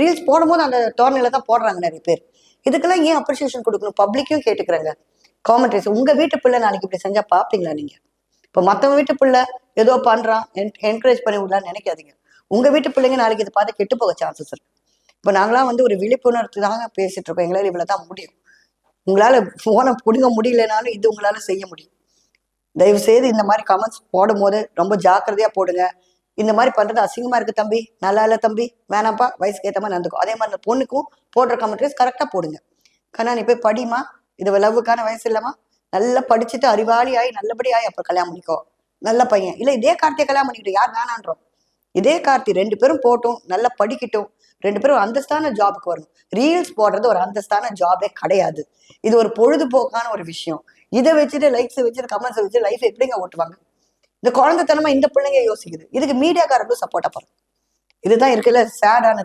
Reels போடும்போது அந்த தோரணையில தான் போடுறாங்க நிறைய பேர். இதுக்கெல்லாம் ஏன் அப்ரிசியேஷன் கொடுக்கணும்? பப்ளிக்கும் கேட்டுக்கிறாங்க. காமெண்ட்ரிஸ் உங்க வீட்டு பிள்ளை நாளைக்கு இப்படி செஞ்சா பாப்பீங்களா நீங்க? இப்போ மத்தவங்க வீட்டு பிள்ளை ஏதோ பண்றான் என்கரேஜ் பண்ணி விடலான்னு நினைக்காதீங்க. உங்க வீட்டு பிள்ளைங்க நாளைக்கு இதை பார்த்து கெட்டு போக சான்சஸ் இருக்கு. இப்போ நாங்களாம் வந்து ஒரு விழிப்புணர்வு தாங்க பேசிட்டு இருக்கோம். எங்களால் இவ்வளவு தான் முடியும். உங்களால ஃபோனை பிடுங்க முடியலனாலும் இது உங்களால செய்ய முடியும். தயவு செய்து இந்த மாதிரி கமெண்ட்ஸ் போடும்போது ரொம்ப ஜாக்கிரதையா போடுங்க. இந்த மாதிரி பண்றது அசிங்கமா இருக்கு தம்பி. நல்லா இல்ல தம்பி. வேணாம்ப்பா வயசுக்கு ஏற்ற மாதிரி நடந்துக்கும் அதே மாதிரி அந்த பொண்ணுக்கும் போடுற கமெண்ட்ரிஸ் கரெக்டா போடுங்க. கண்ணா நீ போய் படிமா இது லவ்வுக்கான வயசு இல்லைம்மா. நல்லா படிச்சுட்டு அறிவாளி ஆகி நல்லபடி ஆகி அப்புறம் கல்யாணம் பண்ணிக்கோ. நல்ல பையன். இல்ல இதே கார்த்தியை கல்யாணம் பண்ணிக்கிட்டு யார் வேணான்றோம். இதே கார்த்தி ரெண்டு பேரும் போட்டும் நல்லா படிக்கட்டும். ரெண்டு பேரும் அந்தஸ்தான ஜாபுக்கு வரணும். ரீல்ஸ் போடுறது ஒரு அந்தஸ்தான ஜாபே கிடையாது. இது ஒரு பொழுதுபோக்கான ஒரு விஷயம். இதை வச்சுட்டு லைக்ஸ் வச்சுட்டு கமெண்ட்ஸ் வச்சு லைஃப் எப்படிங்க ஓட்டுவாங்க? இந்த குழந்தைத்தனமா இந்த பிள்ளைங்க யோசிக்குது. இதுக்கு மீடியாக்காரங்களும் சப்போர்ட்டா பாருங்க இதுதான் இருக்குல்ல சேடான